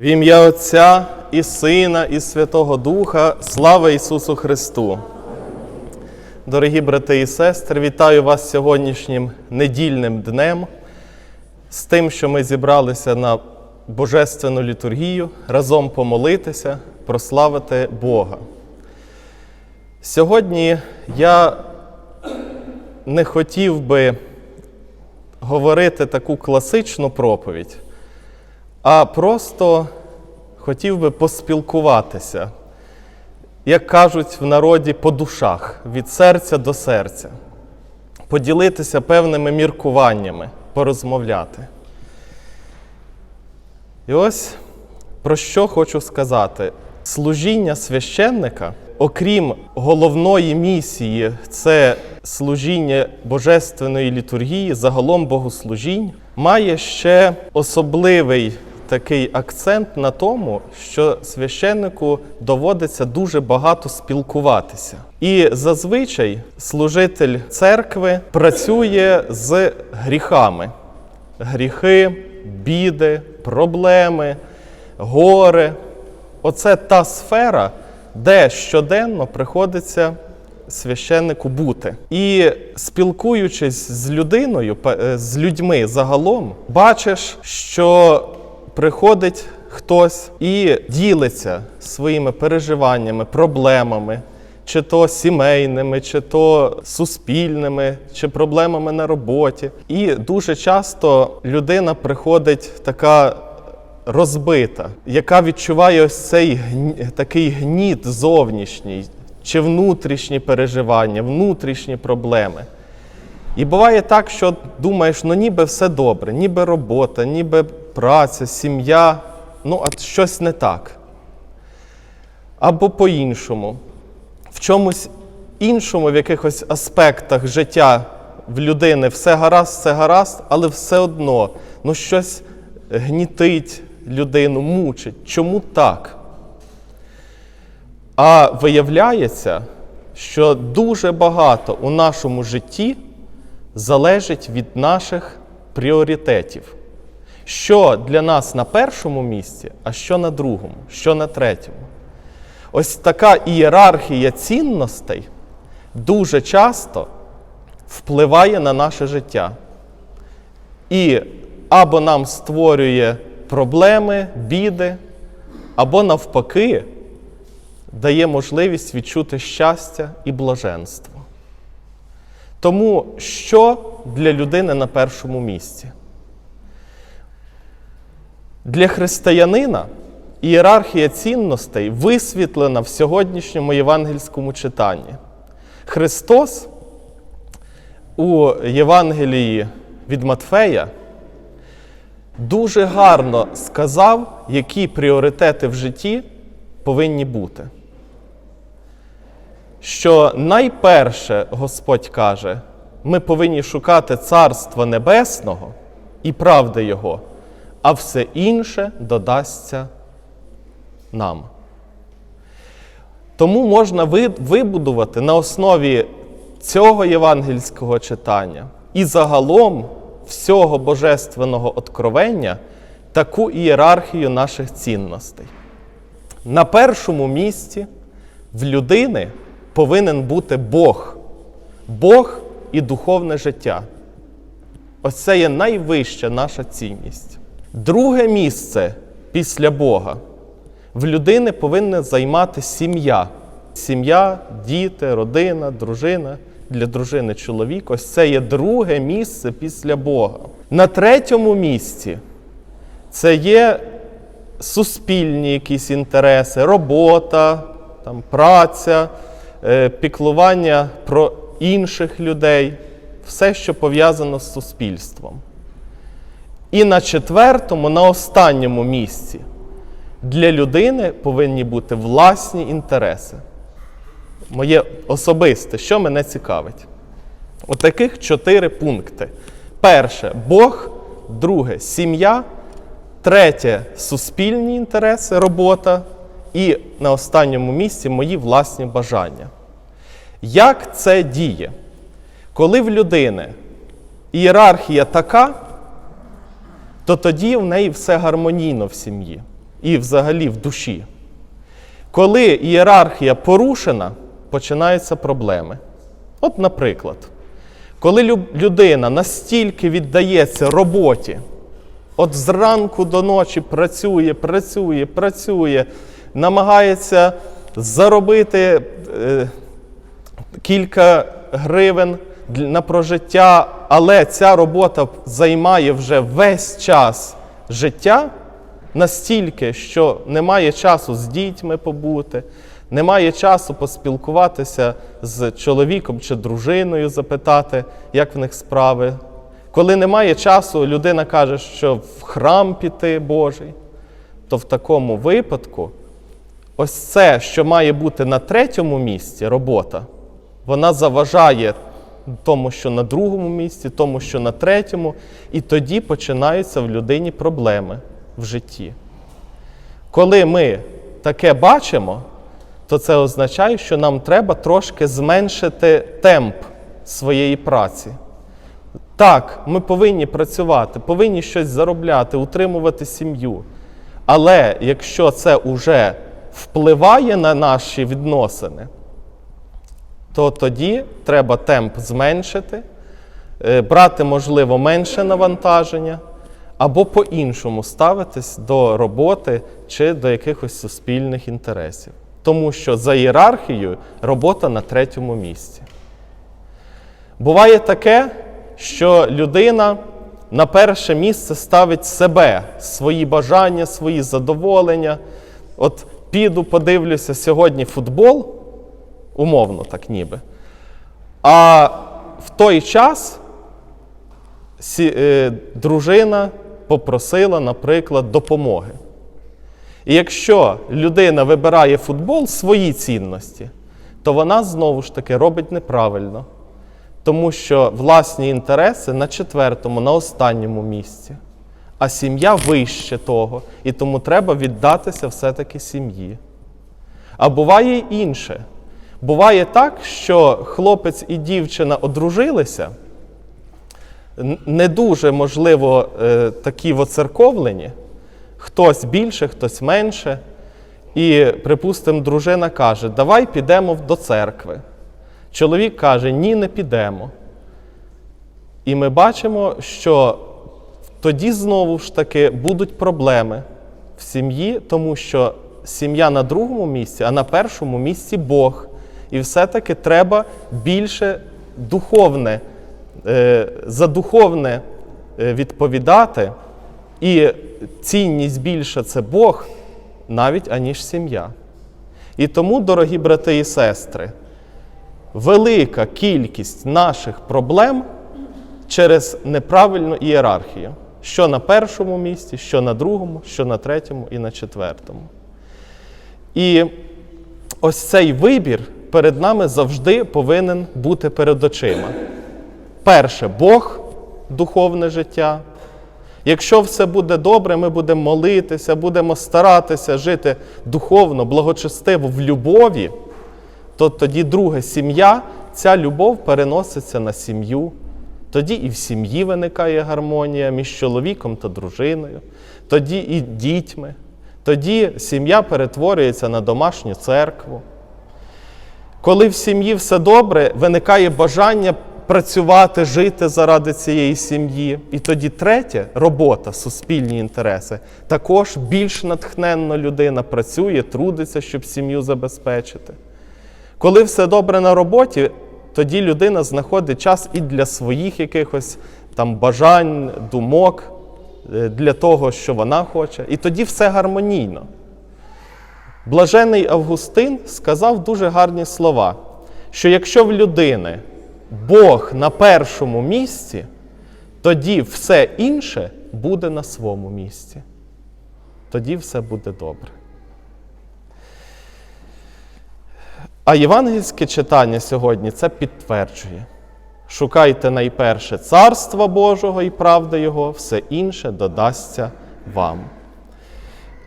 В ім'я Отця і Сина, і Святого Духа, слава Ісусу Христу. Дорогі брати і сестри, вітаю вас сьогоднішнім недільним днем з тим, що ми зібралися на Божественну літургію, разом помолитися, прославити Бога. Сьогодні я не хотів би говорити таку класичну проповідь, а просто хотів би поспілкуватися, як кажуть в народі, по душах, від серця до серця, поділитися певними міркуваннями, порозмовляти. І ось про що хочу сказати: служіння священника, окрім головної місії, це служіння божественної літургії, загалом богослужінь, має ще особливий такий акцент на тому, що священнику доводиться дуже багато спілкуватися. І зазвичай служитель церкви працює з гріхами гріхи, біди, проблеми, горе. Оце та сфера, де щоденно приходиться священнику бути. І спілкуючись з людиною, е, з людьми загалом, бачиш, що приходить хтось і ділиться своїми переживаннями, проблемами, чи то сімейними, чи то суспільними, чи проблемами на роботі. І дуже часто людина приходить така розбита, яка відчуває ось цей такий гніт зовнішній, чи внутрішні переживання, внутрішні проблеми. І буває так, що думаєш, ну ніби все добре, ніби робота, ніби праця, сім'я, ну а щось не так. Або по-іншому, в чомусь іншому, в якихось аспектах життя в людини все гаразд, все гаразд, але все одно ну щось гнітить людину, мучить. Чому так? А виявляється, що дуже багато у нашому житті залежить від наших пріоритетів. Що для нас на першому місці, а що на другому, що на третьому. Ось така ієрархія цінностей дуже часто впливає на наше життя. І або нам створює проблеми, біди, або навпаки дає можливість відчути щастя і блаженство. Тому що для людини на першому місці? Для християнина ієрархія цінностей висвітлена в сьогоднішньому євангельському читанні. Христос у Євангелії від Матфея дуже гарно сказав, які пріоритети в житті повинні бути. Що найперше Господь каже, ми повинні шукати Царства Небесного і правди Його, а все інше додасться нам. Тому можна вибудувати на основі цього євангельського читання і загалом всього божественного откровення таку ієрархію наших цінностей. На першому місці в людини повинен бути Бог, Бог і духовне життя. Ось це є найвища наша цінність. Друге місце після Бога в людини повинна займати сім'я. Сім'я, діти, родина, дружина. Для дружини чоловік. Ось це є друге місце після Бога. На третьому місці це є суспільні якісь інтереси, робота, там, праця, піклування про інших людей, все, що пов'язано з суспільством. І на четвертому, на останньому місці для людини повинні бути власні інтереси. Моє особисте, що мене цікавить. Отаких чотири пункти. Перше Бог, друге сім'я, третє суспільні інтереси, робота, і на останньому місці мої власні бажання. Як це діє? Коли в людини ієрархія така, то тоді в неї все гармонійно в сім'ї. і взагалі в душі. Коли ієрархія порушена, починаються проблеми. От, наприклад, коли людина настільки віддається роботі, от зранку до ночі працює, працює, працює, намагається заробити е, кілька гривень на прожиття, але ця робота займає вже весь час життя настільки, що немає часу з дітьми побути, немає часу поспілкуватися з чоловіком чи дружиною, запитати, як в них справи. Коли немає часу, людина каже, що в храм піти Божий, то в такому випадку ось це, що має бути на третьому місці, робота, вона заважає тому, що на другому місці, тому, що на третьому, і тоді починаються в людині проблеми в житті. Коли ми таке бачимо, то це означає, що нам треба трошки зменшити темп своєї праці. Так, ми повинні працювати, повинні щось заробляти, утримувати сім'ю. Але якщо це вже впливає на наші відносини, то тоді треба темп зменшити, е, брати, можливо, менше навантаження, або по-іншому ставитись до роботи чи до якихось суспільних інтересів. Тому що за ієрархією робота на третьому місці. Буває таке, що людина на перше місце ставить себе, свої бажання, свої задоволення. От піду, подивлюся сьогодні футбол, умовно так ніби. А в той час е, дружина попросила, наприклад, допомоги. І якщо людина вибирає футбол свої цінності, то вона знову ж таки робить неправильно. Тому що власні інтереси на четвертому, на останньому місці, а сім'я вище того, і тому треба віддатися все-таки сім'ї. А буває інше. Буває так, що хлопець і дівчина одружилися, не дуже, можливо, е, такі воцерковлені, хтось більше, хтось менше. І, припустимо, дружина каже: Давай підемо до церкви. Чоловік каже, ні, не підемо. І ми бачимо, що тоді знову ж таки будуть проблеми в сім'ї, тому що сім'я на другому місці, а на першому місці Бог. І все-таки треба більше духовне, е, за духовне е, відповідати, і цінність більша це Бог, навіть аніж сім'я. І тому, дорогі брати і сестри, велика кількість наших проблем через неправильну ієрархію. Що на першому місці, що на другому, що на третьому і на четвертому. І ось цей вибір перед нами завжди повинен бути перед очима. Перше, Бог, духовне життя. Якщо все буде добре, ми будемо молитися, будемо старатися жити духовно, благочестиво в любові, то тоді друге сім'я, ця любов переноситься на сім'ю. Тоді і в сім'ї виникає гармонія між чоловіком та дружиною, тоді і дітьми, тоді сім'я перетворюється на домашню церкву. Коли в сім'ї все добре, виникає бажання працювати, жити заради цієї сім'ї. І тоді третє робота, суспільні інтереси. Також більш натхненно людина працює, трудиться, щоб сім'ю забезпечити. Коли все добре на роботі, тоді людина знаходить час і для своїх якихось там бажань, думок, е, для того, що вона хоче. І тоді все гармонійно. Блажений Августин сказав дуже гарні слова, що якщо в людини Бог на першому місці, тоді все інше буде на своєму місці. Тоді все буде добре. А євангельське читання сьогодні це підтверджує. Шукайте найперше Царства Божого і правди Його, все інше додасться вам.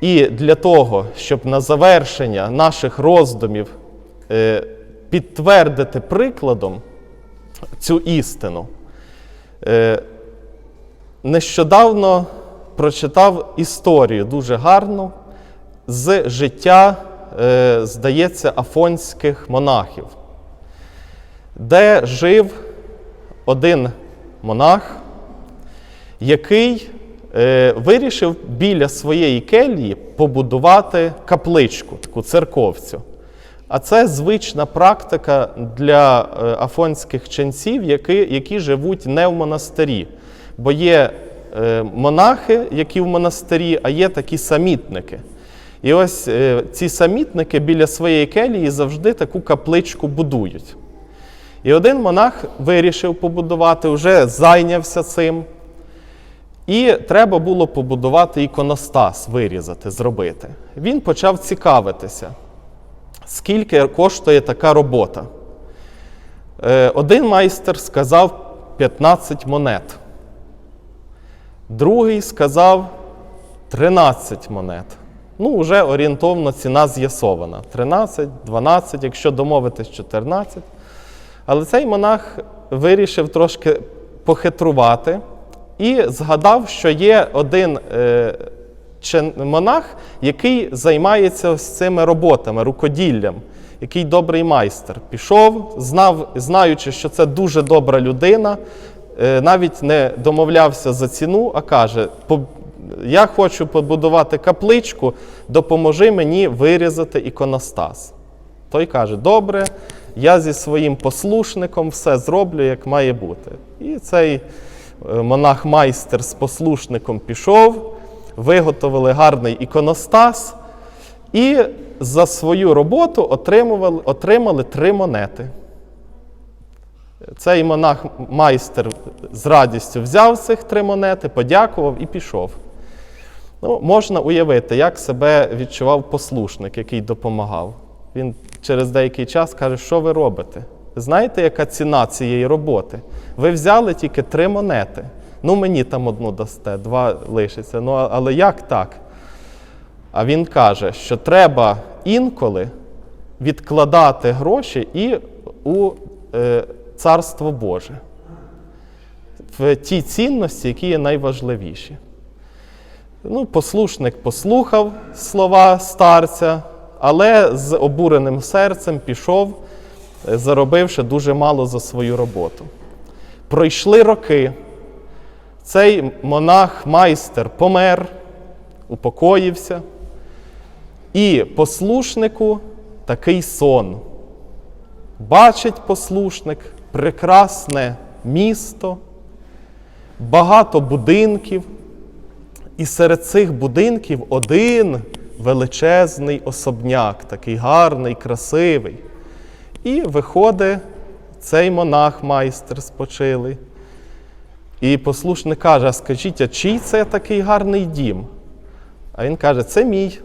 І для того, щоб на завершення наших роздумів е, підтвердити прикладом цю істину, е, нещодавно прочитав історію дуже гарну, з життя, здається, афонських монахів, де жив один монах, який е, вирішив біля своєї кельї побудувати капличку, таку церковцю. А це звична практика для е, афонських ченців, які, які живуть не в монастирі. Бо є е, монахи, які в монастирі, а є такі самітники. І ось е, ці самітники біля своєї келії завжди таку капличку будують. І один монах вирішив побудувати, вже зайнявся цим. І треба було побудувати іконостас, вирізати, зробити. Він почав цікавитися, скільки коштує така робота. Е, Один майстер сказав 15 монет, другий сказав 13 монет. Ну, вже орієнтовно ціна з'ясована. 13, 12, якщо домовитись 14. Але цей монах вирішив трошки похитрувати і згадав, що є один е, монах, який займається ось цими роботами, рукоділлям, який добрий майстер. Пішов, знав, знаючи, що це дуже добра людина, е, навіть не домовлявся за ціну, а каже: «По- я хочу побудувати капличку, допоможи мені вирізати іконостас. Той каже: Добре, я зі своїм послушником все зроблю, як має бути. І цей е, монах-майстер з послушником пішов, виготовили гарний іконостас і за свою роботу отримували, отримали три монети. Цей монах-майстер з радістю взяв цих три монети, подякував і пішов. Ну, можна уявити, як себе відчував послушник, який допомагав. Він через деякий час каже, що ви робите? Знаєте, яка ціна цієї роботи? Ви взяли тільки три монети. Ну, мені там одну дасте, два лишиться. Ну, але як так? А він каже, що треба інколи відкладати гроші і у е, Царство Боже, в ті цінності, які є найважливіші. Ну, послушник послухав слова старця, але з обуреним серцем пішов, е, заробивши дуже мало за свою роботу. Пройшли роки. Цей монах-майстер помер, упокоївся, і послушнику такий сон. Бачить послушник прекрасне місто, багато будинків. І серед цих будинків один величезний особняк, такий гарний, красивий. І виходить цей монах-майстер спочилий. І послушник каже: а скажіть, а чий це такий гарний дім? А він каже: це мій.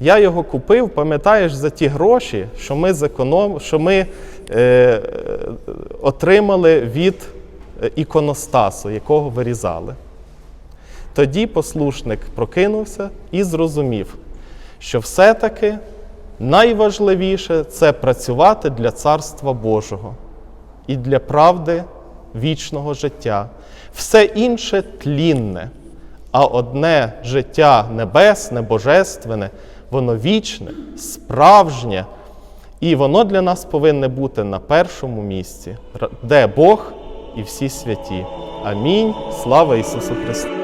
Я його купив, пам'ятаєш, за ті гроші, що ми зеконом... що ми е, отримали від е, іконостасу, якого вирізали. Тоді послушник прокинувся і зрозумів, що все-таки найважливіше це працювати для Царства Божого і для правди вічного життя. Все інше тлінне, а одне життя небесне, божественне, воно вічне, справжнє, і воно для нас повинне бути на першому місці, де Бог і всі святі. Амінь. Слава Ісусу Христу!